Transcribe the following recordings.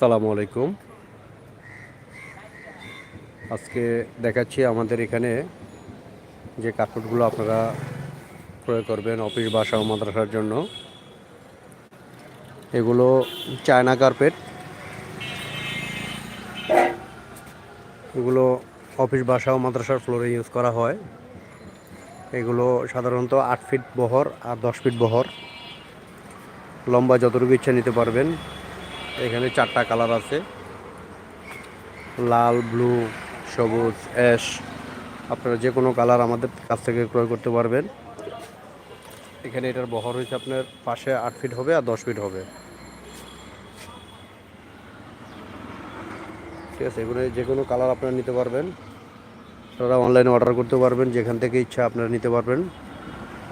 আসসালামু আলাইকুম। আজকে দেখাচ্ছি আমাদের এখানে যে কার্পেটগুলো আপনারা ক্রয় করবেন অফিস বাসা ও মাদ্রাসার জন্য। এগুলো চায়না কার্পেট। এগুলো অফিস বাসা ও মাদ্রাসার ফ্লোরে ইউজ করা হয়। এগুলো সাধারণত আট ফিট বহর আর দশ ফিট বহর। লম্বা যতটুকু ইচ্ছা নিতে পারবেন। এখানে চারটা কালার আছে। লাল, ব্লু, সবুজ, অ্যাশ। আপনারা যে কোনো কালার আমাদের কাছ থেকে ক্রয় করতে পারবেন। এখানে এটার বহর হয়েছে আপনার পাশে আট ফিট হবে আর দশ ফিট হবে। ঠিক আছে, এগুলো যে কোনো কালার আপনারা নিতে পারবেন। আপনারা অনলাইনে অর্ডার করতে পারবেন, যেখান থেকে ইচ্ছা আপনারা নিতে পারবেন।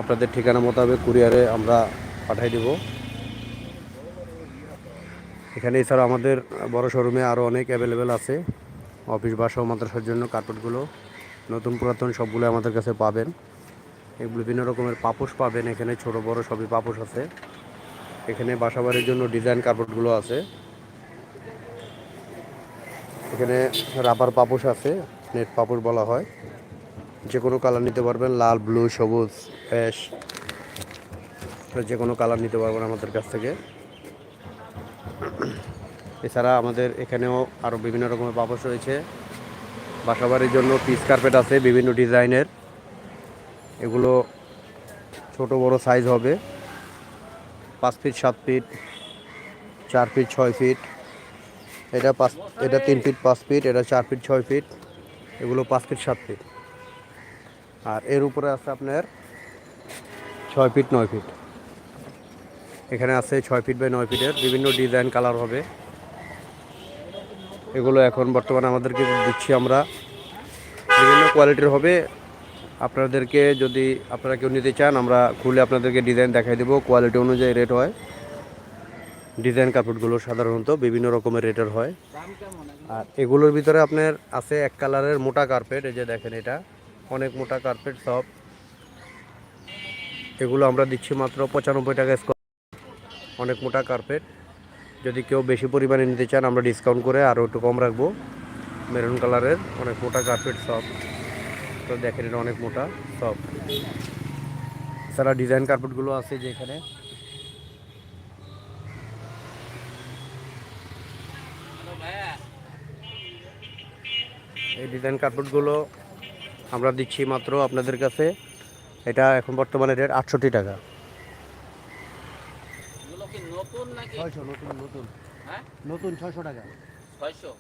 আপনাদের ঠিকানা মোতাবেক কুরিয়ারে আমরা পাঠিয়ে দেবো। এখানে এছাড়া আমাদের বড় শোরুমে আরও অনেক অ্যাভেলেবেল আছে। অফিস বাসা মাদ্রাসার জন্য কার্পেটগুলো নতুন পুরাতন সবগুলো আমাদের কাছে পাবেন। এগুলো বিভিন্ন রকমের পাপোশ পাবেন এখানে, ছোট, বড় সবই পাপোশ আছে। এখানে বাসাবাড়ির জন্য ডিজাইন কার্পেটগুলো আছে। এখানে রাবার পাপোশ আছে নেট পাপোশ বলা হয়। যে কোনো কালার নিতে পারবেন, লাল ব্লু সবুজ অ্যাশ যে কোনো কালার নিতে পারবেন আমাদের কাছ থেকে। এছাড়া আমাদের এখানেও আরও বিভিন্ন রকমের পাপোশ রয়েছে। বাসাবাড়ির জন্য পিস কার্পেট আছে, বিভিন্ন ডিজাইনের। এগুলো ছোট, বড় সাইজ হবে। পাঁচ ফিট সাত ফিট চার ফিট ছয় ফিট এটা পাঁচ, এটা তিন ফিট পাঁচ ফিট এটা চার ফিট ছয় ফিট এগুলো পাঁচ ফিট সাত ফিট আর এর উপরে আছে আপনার ছয় ফিট নয় ফিট এখানে আছে ছয় ফিট বাই নয় ফিটের বিভিন্ন ডিজাইন কালার হবে। এগুলো এখন বর্তমানে আমাদেরকে দিচ্ছি আমরা। বিভিন্ন কোয়ালিটির হবে। আপনাদেরকে যদি আপনারা কেউ নিতে চান, আমরা খুলে আপনাদেরকে ডিজাইন দেখাই দেবো। কোয়ালিটি অনুযায়ী রেট হয়। ডিজাইন কাপড়গুলো সাধারণত বিভিন্ন রকমের রেটের হয়। আর এগুলোর ভিতরে আপনার আছে এক কালারের মোটা কার্পেট এই যে দেখেন এটা। অনেক মোটা কার্পেট সব। এগুলো আমরা দিচ্ছি মাত্র পঁচানব্বই টাকা স্কোয়ার অনেক মোটা কার্পেট যদি কেউ বেশি পরিমাণে নিতে চান, আমরা ডিসকাউন্ট করে আরও একটু কম রাখব। মেরুন কালারের অনেক মোটা কার্পেট সব তো দেখেন এটা অনেক মোটা সব এছাড়া ডিজাইন কার্পেটগুলো আছে যে এখানে। এই ডিজাইন কার্পেটগুলো আমরা দিচ্ছি মাত্র আপনাদের কাছে। এটা এখন বর্তমানে রেট আটষট্টি টাকা এগুলো কি নতুন নাকি ছয়শো নতুন নতুন। হ্যাঁ? নতুন ছয়শো টাকা। ছয়শো?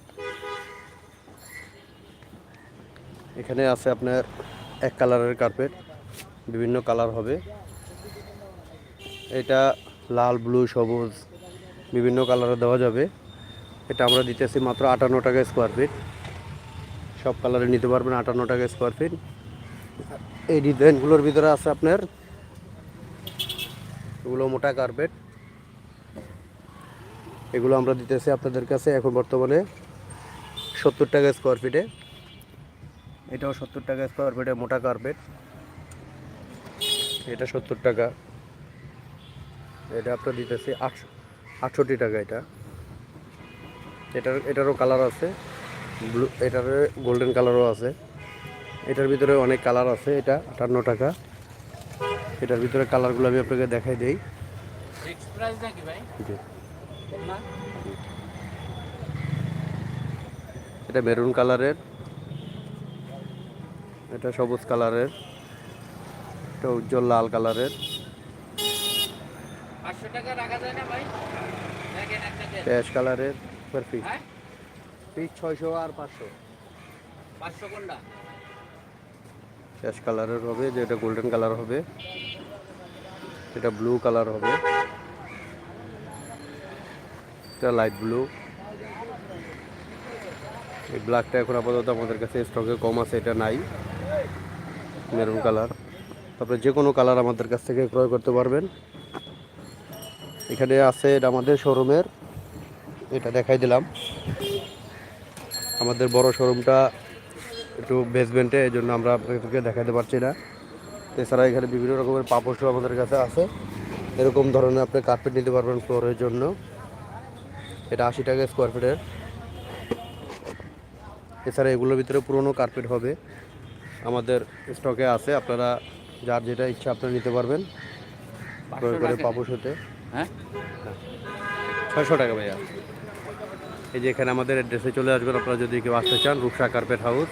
এখানে আছে আপনার এক কালারের কার্পেট বিভিন্ন কালার হবে। এটা লাল ব্লু সবুজ বিভিন্ন কালারে দেওয়া যাবে। এটা আমরা দিতেছি মাত্র আটান্ন টাকা স্কোয়ার ফিট সব কালারে নিতে পারবেন আটান্ন টাকা স্কোয়ার ফিট এই ডিজাইনগুলোর ভিতরে আছে আপনার এগুলো মোটা কার্পেট। এগুলো আমরা দিতেছি আপনাদের কাছে এখন বর্তমানে সত্তর টাকা স্কোয়ার ফিটে এটাও সত্তর টাকা স্কোয়ার ফিটে মোটা কার্পেট এটা সত্তর টাকা। এটা আপনার দিতেছি আটশো আটষট্টি টাকা এটা। এটার এটারও কালার আছে। ব্লু এটার গোল্ডেন কালারও আছে। এটার ভিতরে অনেক কালার আছে এটা আটান্ন টাকা। এটার ভিতরে কালারগুলো আমি আপনাকে দেখাই দিই। ভাই? এটা মেরুন কালারের। এটা সবুজ কালারের। এটা উজ্জ্বল লাল কালারের। ক্যাশ কালারের পার পিস হ্যাঁ? পিস ছয়শো আর পাঁচশো। পাঁচশো কোনটা? ক্যাশ কালারের হবে যেটা গোল্ডেন কালার হবে। এটা ব্লু কালার হবে। এটা লাইট ব্লু এই ব্ল্যাকটা এখন আপাতত আমাদের কাছে স্টকে কম আছে, এটা নাই। মেরুন কালার তারপরে যে কোনো কালার আমাদের কাছ থেকে ক্রয় করতে পারবেন। এখানে আছে এটা আমাদের শোরুমের এটা দেখাই দিলাম। আমাদের বড় শোরুমটা একটু বেসমেন্টে এই জন্য আমরা আপনাদেরকে দেখাতে পারছি না। এছাড়া এখানে বিভিন্ন রকমের পাপোশও আমাদের কাছে আছে। এরকম ধরনের আপনি কার্পেট নিতে পারবেন ফ্লোরের জন্য। এটা আশি টাকা স্কোয়ার ফিটের এছাড়া এগুলোর ভিতরে পুরনো কার্পেট হবে। আমাদের স্টকে আছে আপনারা যার যেটা ইচ্ছা আপনারা নিতে পারবেন। ক্রয় করে হতে হ্যাঁ? ছয়শো টাকা ভাইয়া। এই যে এখানে আমাদের অ্যাড্রেসে চলে আসবেন আপনারা যদি কেউ আসতে চান রূপসা কার্পেট হাউস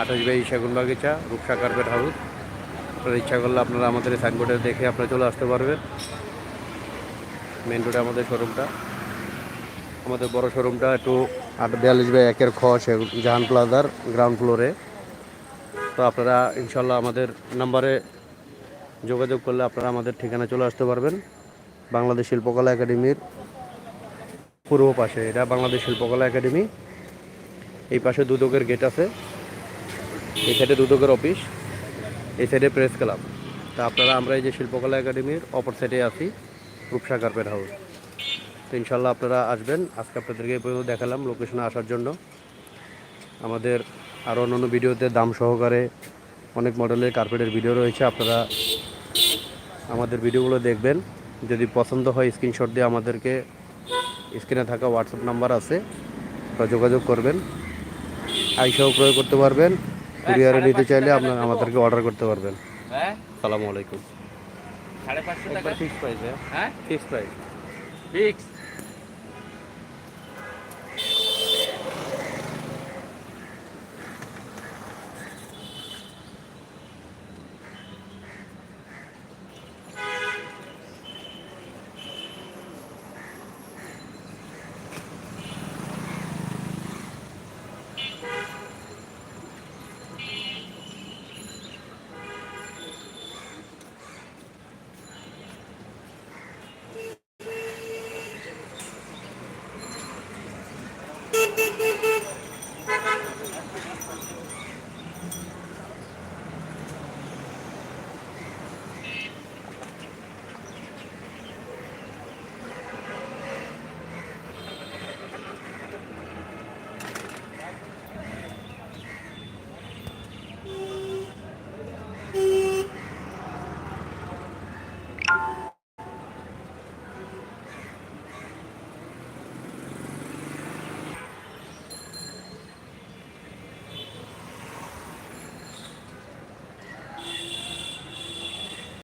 আঠাশ by Segun Bagicha Rupsa carpet house আপনার ইচ্ছা করলে আপনারা আমাদের সাইনবোর্ডে দেখে আপনারা চলে আসতে পারবেন। মেন রোডে আমাদের শোরুমটা আমাদের বড় শোরুমটা একটু আট বিয়াল্লিশ বাই একের খ সেগুন জাহান প্লাজার গ্রাউন্ড ফ্লোরে তো আপনারা ইনশাল্লাহ আমাদের নাম্বারে যোগাযোগ করলে আপনারা আমাদের ঠিকানা চলে আসতে পারবেন। বাংলাদেশ শিল্পকলা একাডেমির পূর্ব পাশে। এটা বাংলাদেশ শিল্পকলা একাডেমি। এই পাশে দুদকের গেট আছে। এই সাইডে দুদকের অফিস এই সাইডে প্রেস ক্লাব তা আপনারা, আমরা এই যে শিল্পকলা একাডেমির অপর সাইডে আছি। রূপসা কার্পেট হাউস তো ইনশাল্লাহ আপনারা আসবেন। আজকে আপনাদেরকে এই পর্যন্ত দেখালাম লোকেশনে আসার জন্য। আমাদের আরও অন্যান্য ভিডিওতে দাম সহকারে অনেক মডেলের কার্পেটের ভিডিও রয়েছে। আপনারা আমাদের ভিডিওগুলো দেখবেন। যদি পছন্দ হয় স্ক্রিনশট দিয়ে আমাদেরকে স্ক্রিনে থাকা হোয়াটসঅ্যাপ নাম্বার আছে আপনারা যোগাযোগ করবেন। আইসাও ক্রয় করতে পারবেন। কুরিয়ারে নিতে চাইলে আপনারা আমাদেরকে অর্ডার করতে পারবেন। হ্যাঁ। সালামু আলাইকুম। সাড়ে পাঁচশো টাকা? ফিক্স প্রাইস হ্যাঁ? Fix price fix